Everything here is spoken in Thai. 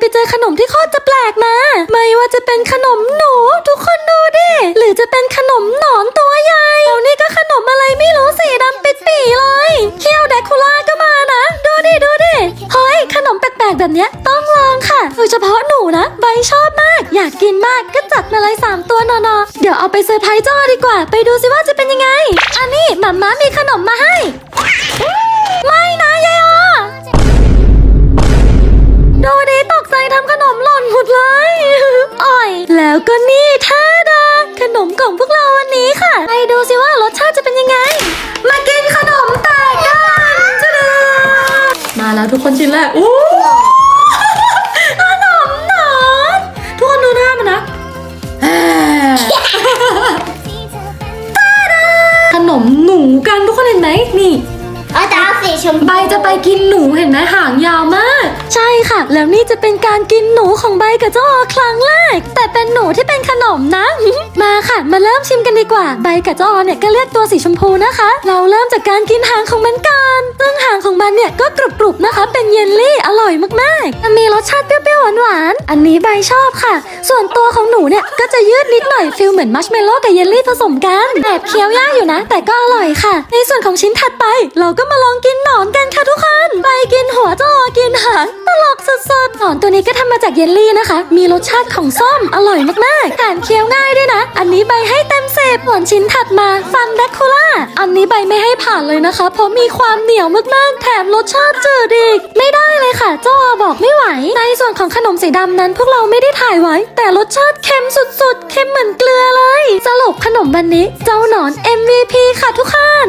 ไปเจอขนมที่โคตรจะแปลกมา ไม่ว่าจะเป็นขนมหนูทุกคนดูดิ หรือจะเป็นขนมหนอนตัวใหญ่แล้วนี่ก็ขนมอะไรไม่รู้สีดำปิดปีเลยเคี้ยวแดกคูล่าก็มานะ ดูดิดูดิเฮ้ยขนมแปลกๆแบบเนี้ยต้องลองค่ะโดยเฉพาะหนูนะใบชอบมาก อยากกินมากก็จัดมาเลยสามตัวนอนๆเดี๋ยวเอาไปเซอร์ไพรส์จ้อดีกว่า ไปดูสิว่าจะเป็นยังไง อันนี้หมาม้ามีขนมมาให้ มาแล้วทุกคนชิ้นแรกอู้ขนมหนอนทุกคนดูหน้ามันนะอ่าขนมหนูกันทุกคนเห็นไหมนี่ เอาจะเอาสีชมพูใบจะไปกินหนูเห็นไหมหางยาวมาก ใช่ค่ะ แล้วนี่จะเป็นการกินหนูของใบกับเจ้าออครั้งแรก แต่เป็นหนูที่เป็นขนมนะ มาค่ะ มาเริ่มชิมกันดีกว่า ใบกับเจ้าออเนี่ยก็เลือกตัวสีชมพูนะคะ เราเริ่มจากการกินหางของมันก่อนซึ่งหางของมัน เนี่ยก็กรุบๆนะคะ เป็นเยลลี่อร่อยมากๆมันมีรสชาติเปรี้ยวๆหวานๆอันนี้ใบชอบค่ะ ส่วนตัวของหนูเนี่ยก็จะยืดนิดหน่อยฟิลเหมือนมัชเมลโล่กับเยลลี่ผสมกันแอบเคี้ยวยากอยู่นะ แต่ก็อร่อยค่ะ ในส่วนของชิ้นถัดไป เราก็มาลองกินหนอนกันค่ะทุกคนใบกินหัวจอกินหางตลกสุดๆหนอนตัวนี้ก็ทำมาจากเยลลี่นะคะ มีรสชาติของส้มอร่อยมากๆทานเคี้ยวง่ายด้วยนะ อันนี้ใบให้เต็มสิบส่วนชิ้นถัดมาฟันแดกคูล่า อันนี้ใบไม่ให้ผ่านเลยนะคะ เพราะมีความเหนียวมากๆ แถมรสชาติจืดอีก ไม่ได้เลยค่ะเจ้าอาบอกไม่ไหว ในส่วนของขนมสีดำนั้น พวกเราไม่ได้ถ่ายไว้ แต่รสชาติเค็มสุดๆ เค็มเหมือนเกลือเลย สรุปขนมวันนี้ เจ้าหนอน MVP ค่ะทุกคน